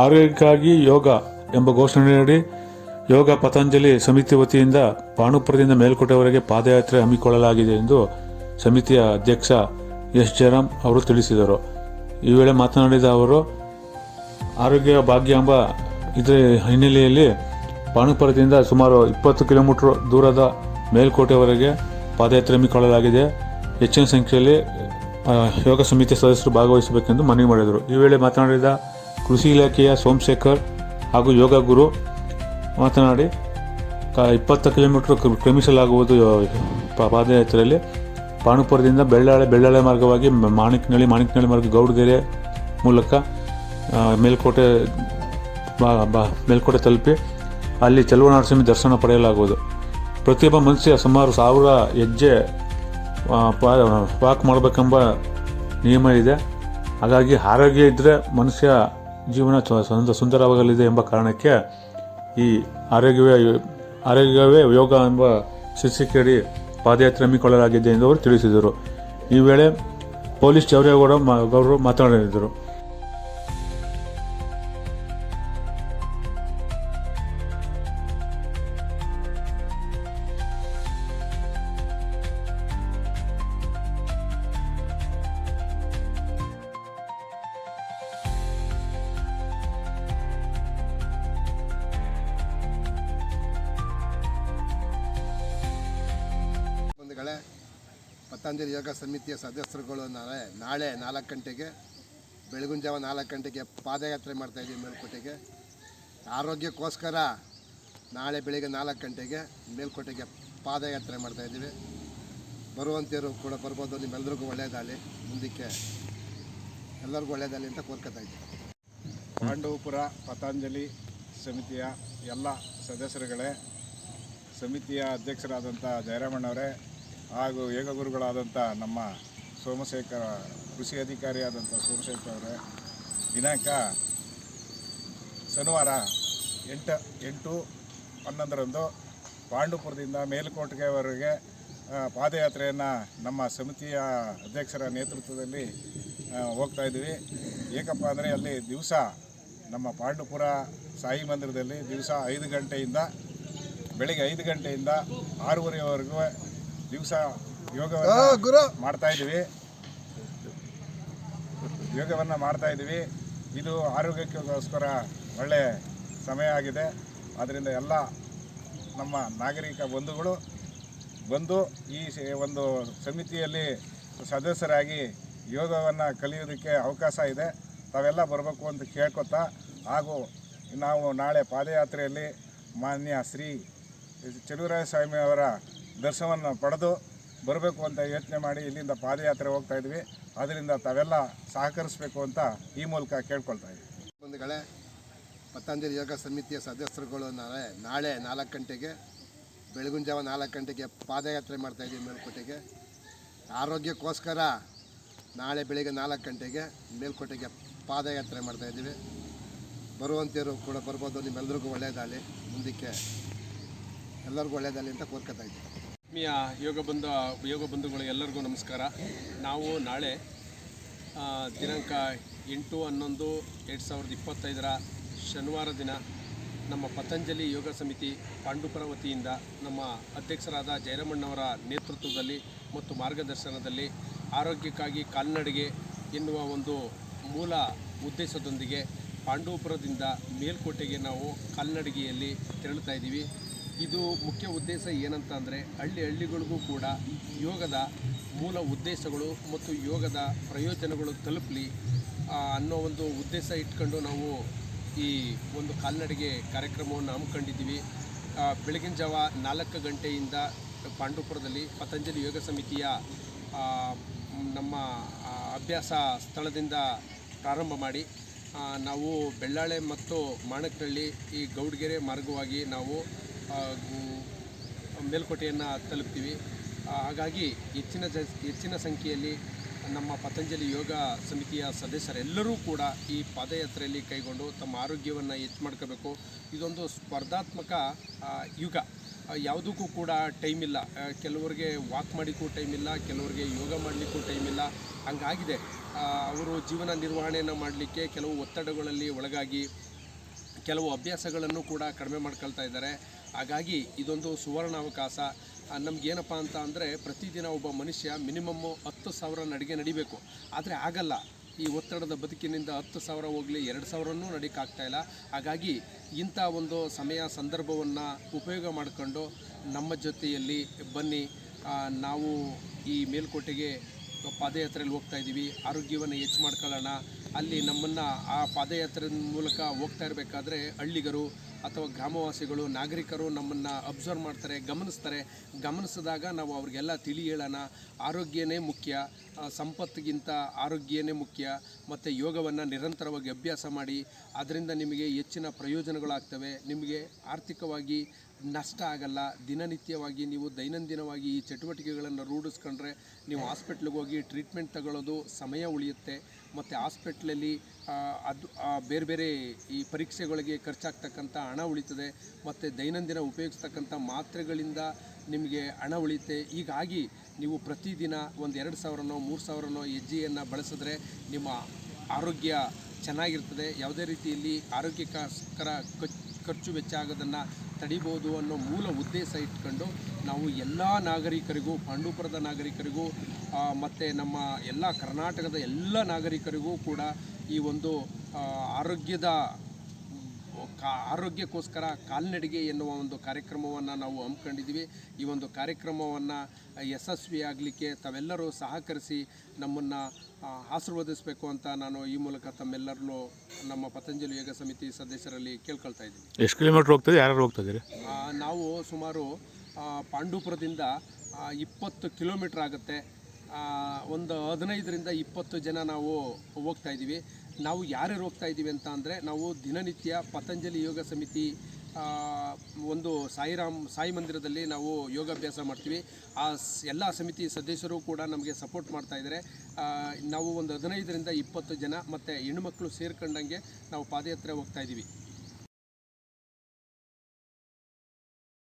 ಆರೋಗ್ಯಕ್ಕಾಗಿ ಯೋಗ ಎಂಬ ಘೋಷಣೆಯಡಿ ಯೋಗ ಪತಂಜಲಿ ಸಮಿತಿ ವತಿಯಿಂದ ಪಾಣುಪುರದಿಂದ ಮೇಲ್ಕೋಟೆವರೆಗೆ ಪಾದಯಾತ್ರೆ ಹಮ್ಮಿಕೊಳ್ಳಲಾಗಿದೆ ಎಂದು ಸಮಿತಿಯ ಅಧ್ಯಕ್ಷ ಎಸ್ ಜಯರಾಮ್ ಅವರು ತಿಳಿಸಿದರು. ಈ ವೇಳೆ ಮಾತನಾಡಿದ ಅವರು, ಆರೋಗ್ಯ ಭಾಗ್ಯ ಎಂಬ ಇದರ ಹಿನ್ನೆಲೆಯಲ್ಲಿ ಪಾಣುಪುರದಿಂದ ಸುಮಾರು ಇಪ್ಪತ್ತು ಕಿಲೋಮೀಟರ್ ದೂರದ ಮೇಲ್ಕೋಟೆವರೆಗೆ ಪಾದಯಾತ್ರೆ ಹಮ್ಮಿಕೊಳ್ಳಲಾಗಿದೆ. ಹೆಚ್ಚಿನ ಸಂಖ್ಯೆಯಲ್ಲಿ ಯೋಗ ಸಮಿತಿ ಸದಸ್ಯರು ಭಾಗವಹಿಸಬೇಕೆಂದು ಮನವಿ ಮಾಡಿದರು. ಈ ವೇಳೆ ಮಾತನಾಡಿದ ಕೃಷಿ ಇಲಾಖೆಯ ಸೋಮಶೇಖರ್ ಹಾಗೂ ಯೋಗ ಗುರು ಮಾತನಾಡಿ, ಕ ಇಪ್ಪತ್ತು ಕಿಲೋಮೀಟರ್ ಕ್ರ- ಕ್ರಮಿಸಲಾಗುವುದು ಪಾದಯಾತ್ರೆಯಲ್ಲಿ. ಪಾಣುಪುರದಿಂದ ಬೆಳ್ಳಾಳೆ ಬೆಳ್ಳಾಳೆ ಮಾರ್ಗವಾಗಿ ಮಾಣಿಕ್ನಳ್ಳಿ ಮಾಣಿಕ್ನಳ್ಳಿ ಮಾರ್ಗ ಗೌಡಗೆರೆ ಮೂಲಕ ಮೇಲ್ಕೋಟೆ ಮೇಲ್ಕೋಟೆ ತಲುಪಿ ಅಲ್ಲಿ ಚೆಲುವನರಸಿಂಹ ದರ್ಶನ ಪಡೆಯಲಾಗುವುದು. ಪ್ರತಿಯೊಬ್ಬ ಮನುಷ್ಯ ಸುಮಾರು ಸಾವಿರ ಹೆಜ್ಜೆ ವಾಕ್ ಮಾಡಬೇಕೆಂಬ ನಿಯಮ ಇದೆ. ಹಾಗಾಗಿ ಆರೋಗ್ಯ ಇದ್ದರೆ ಮನುಷ್ಯ ಜೀವನ ಸುಂದರವಾಗಲಿದೆ ಎಂಬ ಕಾರಣಕ್ಕೆ ಈ ಆರೋಗ್ಯವೇ ಆರೋಗ್ಯವೇ ಯೋಗ ಎಂಬ ಶೀರ್ಷಿಕೆಯಡಿ ಪಾದಯಾತ್ರೆ ಹಮ್ಮಿಕೊಳ್ಳಲಾಗಿದೆ ಎಂದು ಅವರು ತಿಳಿಸಿದರು. ಈ ವೇಳೆ ಪೊಲೀಸ್ ಚೌರೇಗೌಡ ಅವರು ಮಾತನಾಡಿದರು ಬಂಧುಗಳೇ ಪತಂಜಲಿ ಯೋಗ ಸಮಿತಿಯ ಸದಸ್ಯರುಗಳು ನಾಳೆ ನಾಳೆ ನಾಲ್ಕು ಗಂಟೆಗೆ ಬೆಳಗಿನ ಜಾವ ನಾಲ್ಕು ಗಂಟೆಗೆ ಪಾದಯಾತ್ರೆ ಮಾಡ್ತಾಯಿದ್ದೀವಿ ಮೇಲ್ಕೋಟೆಗೆ. ಆರೋಗ್ಯಕ್ಕೋಸ್ಕರ ನಾಳೆ ಬೆಳಿಗ್ಗೆ ನಾಲ್ಕು ಗಂಟೆಗೆ ಮೇಲ್ಕೋಟೆಗೆ ಪಾದಯಾತ್ರೆ ಮಾಡ್ತಾಯಿದ್ದೀವಿ ಬರುವಂತಿರು ಕೂಡ ಬರ್ಬೋದು ನಿಮ್ಮೆಲ್ಲರಿಗೂ ಒಳ್ಳೆಯದಾಗಲಿ. ಮುಂದಕ್ಕೆ ಎಲ್ಲರಿಗೂ ಒಳ್ಳೆಯದಾಗಲಿ ಅಂತ ಕೋರ್ಕೊತಾ ಇದ್ದೀವಿ ಪಾಂಡವಪುರ ಪತಂಜಲಿ ಸಮಿತಿಯ ಎಲ್ಲ ಸದಸ್ಯರುಗಳೇ, ಸಮಿತಿಯ ಅಧ್ಯಕ್ಷರಾದಂಥ ಜಯರಾಮಣ್ಣವರೇ ಹಾಗೂ ಏಕಗುರುಗಳಾದಂಥ ನಮ್ಮ ಸೋಮಶೇಖರ, ಕೃಷಿ ಅಧಿಕಾರಿಯಾದಂಥ ಸೋಮಶೇಖರ್ ಅವರೇ, ದಿನಾಂಕ ಶನಿವಾರ ಎಂಟು ಎಂಟು, ಹನ್ನೊಂದರಂದು ಪಾಂಡುಪುರದಿಂದ ಮೇಲುಕೋಟೆಯವರೆಗೆ ಪಾದಯಾತ್ರೆಯನ್ನು ನಮ್ಮ ಸಮಿತಿಯ ಅಧ್ಯಕ್ಷರ ನೇತೃತ್ವದಲ್ಲಿ ಹೋಗ್ತಾ ಇದ್ದೀವಿ. ಏಕಪ್ಪ ಅಂದರೆ ಅಲ್ಲಿ ದಿವಸ ನಮ್ಮ ಪಾಂಡುಪುರ ಸಾಯಿ ಮಂದಿರದಲ್ಲಿ ದಿವಸ ಐದು ಗಂಟೆಯಿಂದ, ಬೆಳಿಗ್ಗೆ ಐದು ಗಂಟೆಯಿಂದ ಆರೂವರೆವರೆಗೂ ದಿವಸ ಯೋಗವನ್ನು ಮಾಡ್ತಾ ಇದ್ದೀವಿ. ಯೋಗವನ್ನು ಮಾಡ್ತಾ ಇದ್ದೀವಿ. ಇದು ಆರೋಗ್ಯಕ್ಕೋಸ್ಕರ ಒಳ್ಳೆ ಸಮಯ ಆಗಿದೆ. ಆದ್ದರಿಂದ ಎಲ್ಲ ನಮ್ಮ ನಾಗರಿಕ ಬಂಧುಗಳು ಬಂದು ಈ ಒಂದು ಸಮಿತಿಯಲ್ಲಿ ಸದಸ್ಯರಾಗಿ ಯೋಗವನ್ನು ಕಲಿಯೋದಕ್ಕೆ ಅವಕಾಶ ಇದೆ. ತಾವೆಲ್ಲ ಬರಬೇಕು ಅಂತ ಕೇಳ್ಕೊತಾ ಹಾಗೂ ನಾವು ನಾಳೆ ಪಾದಯಾತ್ರೆಯಲ್ಲಿ ಮಾನ್ಯ ಶ್ರೀ ಚೆಲುವರಾಯ ಸ್ವಾಮಿ ಅವರ ದರ್ಶನವನ್ನು ಪಡೆದು ಬರಬೇಕು ಅಂತ ಯೋಚನೆ ಮಾಡಿ ಇಲ್ಲಿಂದ ಪಾದಯಾತ್ರೆ ಹೋಗ್ತಾ ಇದ್ವಿ. ಅದರಿಂದ ತಾವೆಲ್ಲ ಸಹಕರಿಸಬೇಕು ಅಂತ ಈ ಮೂಲಕ ಕೇಳ್ಕೊಳ್ತಾ ಇದ್ದೀವಿ ಬಂಧುಗಳೇ, ಪತಂಜಲಿ ಯೋಗ ಸಮಿತಿಯ ಸದಸ್ಯರುಗಳು ನಾಳೆ ನಾಳೆ ನಾಲ್ಕು ಗಂಟೆಗೆ ಬೆಳಗುಂಜಾವ ಜಾವ ನಾಲ್ಕು ಗಂಟೆಗೆ ಪಾದಯಾತ್ರೆ ಮಾಡ್ತಾಯಿದ್ದೀವಿ ಮೇಲ್ಕೋಟೆಗೆ. ಆರೋಗ್ಯಕ್ಕೋಸ್ಕರ ನಾಳೆ ಬೆಳಿಗ್ಗೆ ನಾಲ್ಕು ಗಂಟೆಗೆ ಮೇಲ್ಕೋಟೆಗೆ ಪಾದಯಾತ್ರೆ ಮಾಡ್ತಾಯಿದ್ದೀವಿ ಬರುವಂತಿರು ಕೂಡ ಬರ್ಬೋದು. ನಿಮ್ಮೆಲ್ಲರಿಗೂ ಒಳ್ಳೆಯದಾಗಲಿ. ಮುಂದಕ್ಕೆ ಎಲ್ಲರಿಗೂ ಒಳ್ಳೆಯದಾಗಲಿ ಅಂತ ಕೋರ್ಕೊತಾ ಇದ್ದೀವಿ. ಆತ್ಮೀಯ ಯೋಗ ಬಂಧು ಯೋಗ ಬಂಧುಗಳು ಎಲ್ಲರಿಗೂ ನಮಸ್ಕಾರ. ನಾವು ನಾಳೆ ದಿನಾಂಕ ಎಂಟು ಹನ್ನೊಂದು ಎರಡು ಸಾವಿರದ ಇಪ್ಪತ್ತೈದರ ಶನಿವಾರ ದಿನ ನಮ್ಮ ಪತಂಜಲಿ ಯೋಗ ಸಮಿತಿ ಪಾಂಡುಪುರ ವತಿಯಿಂದ ನಮ್ಮ ಅಧ್ಯಕ್ಷರಾದ ಜಯರಮಣ್ಣವರ ನೇತೃತ್ವದಲ್ಲಿ ಮತ್ತು ಮಾರ್ಗದರ್ಶನದಲ್ಲಿ ಆರೋಗ್ಯಕ್ಕಾಗಿ ಕಾಲ್ನಡಿಗೆ ಎನ್ನುವ ಒಂದು ಮೂಲ ಉದ್ದೇಶದೊಂದಿಗೆ ಪಾಂಡುಪುರದಿಂದ ಮೇಲ್ಕೋಟೆಗೆ ನಾವು ಕಾಲ್ನಡಿಗೆಯಲ್ಲಿ ತೆರಳುತ್ತಾ ಇದ್ದೀವಿ. ಇದು ಮುಖ್ಯ ಉದ್ದೇಶ ಏನಂತ ಅಂದರೆ ಹಳ್ಳಿ ಹಳ್ಳಿಗಳಿಗೂ ಕೂಡ ಯೋಗದ ಮೂಲ ಉದ್ದೇಶಗಳು ಮತ್ತು ಯೋಗದ ಪ್ರಯೋಜನಗಳು ತಲುಪಲಿ ಅನ್ನೋ ಒಂದು ಉದ್ದೇಶ ಇಟ್ಕೊಂಡು ನಾವು ಈ ಒಂದು ಕಾಲ್ನಡಿಗೆ ಕಾರ್ಯಕ್ರಮವನ್ನು ಹಮ್ಮಿಕೊಂಡಿದ್ದೀವಿ. ಬೆಳಗಿನ ಜಾವ ನಾಲ್ಕು ಗಂಟೆಯಿಂದ ಪಾಂಡುಪುರದಲ್ಲಿ ಪತಂಜಲಿ ಯೋಗ ಸಮಿತಿಯ ನಮ್ಮ ಅಭ್ಯಾಸ ಸ್ಥಳದಿಂದ ಪ್ರಾರಂಭ ಮಾಡಿ ನಾವು ಬೆಳ್ಳಾಳೆ ಮತ್ತು ಮಾಣಕ್ನಳ್ಳಿ ಈ ಗೌಡ್ಗೆರೆ ಮಾರ್ಗವಾಗಿ ನಾವು ಆ, ಗು- ಮೇಲ್ಕೋಟೆಯನ್ನು ತಲುಪ್ತೀವಿ. ಹಾಗಾಗಿ ಹೆಚ್ಚಿನ ಜ ಹೆಚ್ಚಿನ ಸಂಖ್ಯೆಯಲ್ಲಿ ನಮ್ಮ ಪತಂಜಲಿ ಯೋಗ ಸಮಿತಿಯ ಸದಸ್ಯರೆಲ್ಲರೂ ಕೂಡ ಈ ಪಾದಯಾತ್ರೆಯಲ್ಲಿ ಕೈಗೊಂಡು ತಮ್ಮ ಆರೋಗ್ಯವನ್ನು ಹೆಚ್ಚು ಮಾಡ್ಕೋಬೇಕು. ಇದೊಂದು ಸ್ಪರ್ಧಾತ್ಮಕ ಯುಗ. ಯಾವುದಕ್ಕೂ ಕೂಡ ಟೈಮ್ ಇಲ್ಲ. ಕೆಲವರಿಗೆ ವಾಕ್ ಮಾಡಲಿಕ್ಕೂ ಟೈಮ್ ಇಲ್ಲ ಕೆಲವರಿಗೆ ಯೋಗ ಮಾಡಲಿಕ್ಕೂ ಟೈಮ್ ಇಲ್ಲ. ಹಂಗಾಗಿದೆ. ಅವರು ಜೀವನ ನಿರ್ವಹಣೆಯನ್ನು ಮಾಡಲಿಕ್ಕೆ ಕೆಲವು ಒತ್ತಡಗಳಲ್ಲಿ ಒಳಗಾಗಿ ಕೆಲವು ಅಭ್ಯಾಸಗಳನ್ನು ಕೂಡ ಕಡಿಮೆ ಮಾಡ್ಕೊಳ್ತಾ ಇದ್ದಾರೆ. ಹಾಗಾಗಿ ಇದೊಂದು ಸುವರ್ಣಾವಕಾಶ. ನಮಗೇನಪ್ಪ ಅಂತ ಅಂದರೆ ಪ್ರತಿದಿನ ಒಬ್ಬ ಮನುಷ್ಯ ಮಿನಿಮಮ್ಮು ಹತ್ತು ಸಾವಿರ ನಡಿಗೆ ನಡಿಬೇಕು. ಆದರೆ ಆಗಲ್ಲ. ಈ ಒತ್ತಡದ ಬದುಕಿನಿಂದ ಹತ್ತು ಸಾವಿರ ಹೋಗಲಿ, ಎರಡು ಸಾವಿರನೂ ನಡೀಕಾಗ್ತಾ ಇಲ್ಲ. ಹಾಗಾಗಿ ಇಂಥ ಒಂದು ಸಮಯ ಸಂದರ್ಭವನ್ನು ಉಪಯೋಗ ಮಾಡಿಕೊಂಡು ನಮ್ಮ ಜೊತೆಯಲ್ಲಿ ಬನ್ನಿ. ನಾವು ಈ ಮೇಲ್ಕೋಟೆಗೆ ಪಾದಯಾತ್ರೆಯಲ್ಲಿ ಹೋಗ್ತಾ ಇದ್ದೀವಿ. ಆರೋಗ್ಯವನ್ನು ಹೆಚ್ಚು ಮಾಡ್ಕೊಳ್ಳೋಣ. ಅಲ್ಲಿ ನಮ್ಮನ್ನು ಆ ಪಾದಯಾತ್ರೆ ಮೂಲಕ ಹೋಗ್ತಾ ಇರಬೇಕಾದ್ರೆ ಹಳ್ಳಿಗರು ಅಥವಾ ಗ್ರಾಮವಾಸಿಗಳು, ನಾಗರಿಕರು ನಮ್ಮನ್ನು ಅಬ್ಸರ್ವ್ ಮಾಡ್ತಾರೆ, ಗಮನಿಸ್ತಾರೆ. ಗಮನಿಸಿದಾಗ ನಾವು ಅವ್ರಿಗೆಲ್ಲ ತಿಳಿ ಹೇಳೋಣ. ಆರೋಗ್ಯನೇ ಮುಖ್ಯ. ಸಂಪತ್ತಿಗಿಂತ ಆರೋಗ್ಯನೇ ಮುಖ್ಯ. ಮತ್ತು ಯೋಗವನ್ನು ನಿರಂತರವಾಗಿ ಅಭ್ಯಾಸ ಮಾಡಿ. ಅದರಿಂದ ನಿಮಗೆ ಹೆಚ್ಚಿನ ಪ್ರಯೋಜನಗಳಾಗ್ತವೆ. ನಿಮಗೆ ಆರ್ಥಿಕವಾಗಿ ನಷ್ಟ ಆಗಲ್ಲ. ದಿನನಿತ್ಯವಾಗಿ ನೀವು ದೈನಂದಿನವಾಗಿ ಈ ಚಟುವಟಿಕೆಗಳನ್ನು ರೂಢಿಸ್ಕೊಂಡ್ರೆ ನೀವು ಹಾಸ್ಪಿಟ್ಲಿಗೆ ಹೋಗಿ ಟ್ರೀಟ್ಮೆಂಟ್ ತಗೊಳ್ಳೋದು ಸಮಯ ಉಳಿಯುತ್ತೆ. ಮತ್ತು ಆಸ್ಪೆಟ್ಲಲ್ಲಿ ಅದು ಬೇರೆ ಬೇರೆ ಈ ಪರೀಕ್ಷೆಗಳಿಗೆ ಖರ್ಚಾಗ್ತಕ್ಕಂಥ ಹಣ ಉಳಿತದೆ, ಮತ್ತು ದೈನಂದಿನ ಉಪಯೋಗಿಸ್ತಕ್ಕಂಥ ಮಾತ್ರೆಗಳಿಂದ ನಿಮಗೆ ಹಣ ಉಳಿಯುತ್ತೆ. ಹೀಗಾಗಿ ನೀವು ಪ್ರತಿದಿನ ಒಂದು ಎರಡು ಸಾವಿರನೋ, ಮೂರು ಸಾವಿರನೋ ಹೆಜ್ಜೆಯನ್ನು ಬಳಸಿದ್ರೆ ನಿಮ್ಮ ಆರೋಗ್ಯ ಚೆನ್ನಾಗಿರ್ತದೆ. ಯಾವುದೇ ರೀತಿಯಲ್ಲಿ ಆರೋಗ್ಯಕ್ಕೋಸ್ಕರ ಖರ್ಚು ಖರ್ಚು ವೆಚ್ಚ ಆಗೋದನ್ನು ತಡಿಬೋದು ಅನ್ನೋ ಮೂಲ ಉದ್ದೇಶ ಇಟ್ಕೊಂಡು ನಾವು ಎಲ್ಲ ನಾಗರಿಕರಿಗೂ, ಪಾಂಡುಪುರದ ನಾಗರಿಕರಿಗೂ ಮತ್ತು ನಮ್ಮ ಎಲ್ಲ ಕರ್ನಾಟಕದ ಎಲ್ಲ ನಾಗರಿಕರಿಗೂ ಕೂಡ ಈ ಒಂದು ಆರೋಗ್ಯದ ಕಾ ಆರೋಗ್ಯಕ್ಕೋಸ್ಕರ ಕಾಲ್ನಡಿಗೆ ಎನ್ನುವ ಒಂದು ಕಾರ್ಯಕ್ರಮವನ್ನು ನಾವು ಹಮ್ಮಿಕೊಂಡಿದ್ದೀವಿ. ಈ ಒಂದು ಕಾರ್ಯಕ್ರಮವನ್ನು ಯಶಸ್ವಿಯಾಗಲಿಕ್ಕೆ ತಾವೆಲ್ಲರೂ ಸಹಕರಿಸಿ ನಮ್ಮನ್ನು ಆಶೀರ್ವದಿಸಬೇಕು ಅಂತ ನಾನು ಈ ಮೂಲಕ ತಮ್ಮೆಲ್ಲರಲ್ಲೂ ನಮ್ಮ ಪತಂಜಲಿ ಯೋಗ ಸಮಿತಿ ಸದಸ್ಯರಲ್ಲಿ ಕೇಳ್ಕೊಳ್ತಾ ಇದ್ದೀನಿ. ಎಷ್ಟು ಕಿಲೋಮೀಟ್ರ್ ಹೋಗ್ತದೆ? ಯಾರು ಹೋಗ್ತಾ ಇದ್ದೀರಿ? ನಾವು ಸುಮಾರು ಪಾಂಡುಪುರದಿಂದ ಇಪ್ಪತ್ತು ಕಿಲೋಮೀಟ್ರ್ ಆಗುತ್ತೆ. ಒಂದು ಹದಿನೈದರಿಂದ ಇಪ್ಪತ್ತು ಜನ ನಾವು ಹೋಗ್ತಾ ಇದ್ದೀವಿ. ನಾವು ಯಾರ್ಯಾರು ಹೋಗ್ತಾ ಇದ್ದೀವಿ ಅಂತ ಅಂದರೆ ನಾವು ದಿನನಿತ್ಯ ಪತಂಜಲಿ ಯೋಗ ಸಮಿತಿ ಒಂದು ಸಾಯಿರಾಮ್, ಸಾಯಿ ಮಂದಿರದಲ್ಲಿ ನಾವು ಯೋಗಾಭ್ಯಾಸ ಮಾಡ್ತೀವಿ. ಆ ಎಲ್ಲ ಸಮಿತಿ ಸದಸ್ಯರು ಕೂಡ ನಮಗೆ ಸಪೋರ್ಟ್ ಮಾಡ್ತಾ ಇದ್ದಾರೆ. ನಾವು ಒಂದು ಹದಿನೈದರಿಂದ ಇಪ್ಪತ್ತು ಜನ ಮತ್ತು ಹೆಣ್ಣುಮಕ್ಕಳು ಸೇರ್ಕೊಂಡಂಗೆ ನಾವು ಪಾದಯಾತ್ರೆ ಹೋಗ್ತಾ ಇದ್ದೀವಿ.